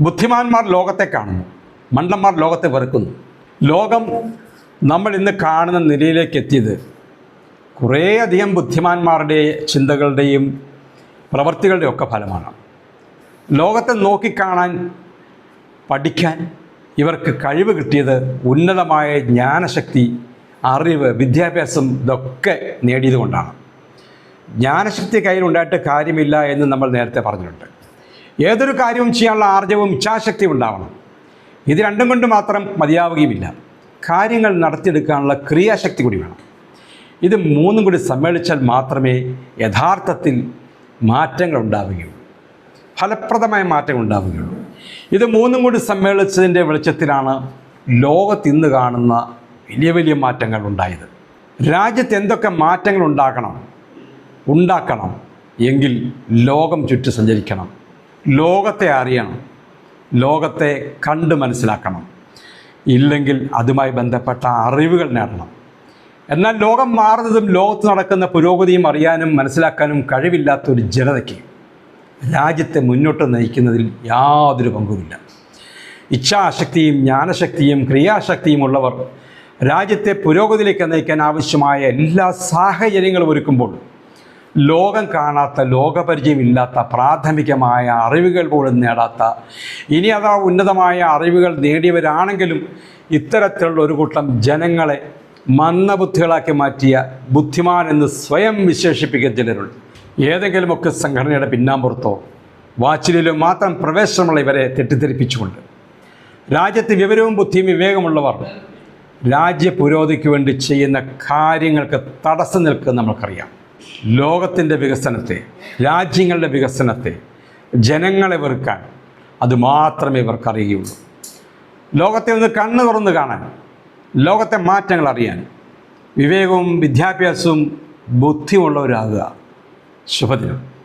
ബുദ്ധിമാന്മാർ ലോകത്തെ കാണുന്നു. മണ്ടന്മാർ ലോകത്തെ വെറുക്കുന്നു. ലോകം നമ്മൾ ഇന്ന് കാണുന്ന നിലയിലേക്ക് എത്തിയത് കുറേയധികം ബുദ്ധിമാന്മാരുടെ ചിന്തകളുടെയും പ്രവൃത്തികളുടെയും ഒക്കെ ഫലമാണ്. ലോകത്തെ നോക്കിക്കാണാൻ പഠിക്കാൻ ഇവർക്ക് കഴിവ് കിട്ടിയത് ഉന്നതമായ ജ്ഞാനശക്തി അറിവ് വിദ്യാഭ്യാസം ഇതൊക്കെ നേടിയതുകൊണ്ടാണ് ജ്ഞാനശക്തി കയ്യിലുണ്ടായിട്ട് കാര്യമില്ല എന്ന് നമ്മൾ നേരത്തെ പറഞ്ഞിട്ടുണ്ട്. ഏതൊരു കാര്യവും ചെയ്യാനുള്ള ആർജവും ഇച്ഛാശക്തി ഉണ്ടാവണം. ഇത് രണ്ടും കൊണ്ട് മാത്രം മതിയാവുകയുമില്ല. കാര്യങ്ങൾ നടത്തിയെടുക്കാനുള്ള ക്രിയാശക്തി കൂടി വേണം. ഇത് മൂന്നും കൂടി സമ്മേളിച്ചാൽ മാത്രമേ യഥാർത്ഥത്തിൽ മാറ്റങ്ങൾ ഉണ്ടാവുകയുള്ളൂ. ഫലപ്രദമായ മാറ്റങ്ങൾ ഉണ്ടാവുകയുള്ളൂ. ഇത് മൂന്നും കൂടി സമ്മേളിച്ചതിന്റെ വെളിച്ചത്തിലാണ് ലോകത്ത് ഇന്ന് കാണുന്ന വലിയ വലിയ മാറ്റങ്ങൾ ഉണ്ടായത്. രാജ്യത്ത് എന്തൊക്കെ മാറ്റങ്ങൾ ഉണ്ടാക്കണം ഉണ്ടാക്കണം എങ്കിൽ ലോകം ചുറ്റി സഞ്ചരിക്കണം. ലോകത്തെ അറിയണം. ലോകത്തെ കണ്ട് മനസ്സിലാക്കണം. ഇല്ലെങ്കിൽ അതുമായി ബന്ധപ്പെട്ട അറിവുകൾ നേടണം. എന്നാൽ ലോകം മാറുന്നതും ലോകത്ത് നടക്കുന്ന പുരോഗതിയും അറിയാനും മനസ്സിലാക്കാനും കഴിവില്ലാത്ത ഒരു ജനതയ്ക്ക് രാജ്യത്തെ മുന്നോട്ട് നയിക്കുന്നതിൽ യാതൊരു പങ്കുമില്ല. ഇച്ഛാശക്തിയും ജ്ഞാനശക്തിയും ക്രിയാശക്തിയും ഉള്ളവർ രാജ്യത്തെ പുരോഗതിയിലേക്ക് നയിക്കാൻ ആവശ്യമായ എല്ലാ സാഹചര്യങ്ങളും ഒരുക്കുമ്പോൾ ലോകം കാണാത്ത ലോകപരിചയമില്ലാത്ത പ്രാഥമികമായ അറിവുകൾ പോലും നേടാത്ത ഇനി അതാ ഉന്നതമായ അറിവുകൾ നേടിയവരാണെങ്കിലും ഇത്തരത്തിലുള്ള ഒരു കൂട്ടം ജനങ്ങളെ മന്ദബുദ്ധികളാക്കി മാറ്റിയ ബുദ്ധിമാൻ എന്ന് സ്വയം വിശേഷിപ്പിക്കുന്ന ചിലരുണ്ട്. ഏതെങ്കിലുമൊക്കെ സംഘടനയുടെ പിന്നാമ്പുറത്തോ വാച്ചിലും മാത്രം പ്രവേശനമുള്ള ഇവരെ തെറ്റിദ്ധരിപ്പിച്ചുകൊണ്ട് രാജ്യത്ത് വിവരവും ബുദ്ധിയും വിവേകമുള്ളവർ രാജ്യ പുരോഗതിക്ക് വേണ്ടി ചെയ്യുന്ന കാര്യങ്ങൾക്ക് തടസ്സം നിൽക്കുന്ന നമ്മൾക്കറിയാം. ലോകത്തിന്റെ വികസനത്തെ രാജ്യങ്ങളുടെ വികസനത്തെ ജനങ്ങളെ വെറുക്കാൻ അത് മാത്രമേ ഇവർക്കറിയുകയുള്ളൂ. ലോകത്തെ ഒന്ന് കണ്ണു തുറന്ന് കാണാൻ ലോകത്തെ മാറ്റങ്ങൾ അറിയാൻ വിവേകവും വിദ്യാഭ്യാസവും ബുദ്ധിയുള്ളവരാകുക ശുഭദിനം.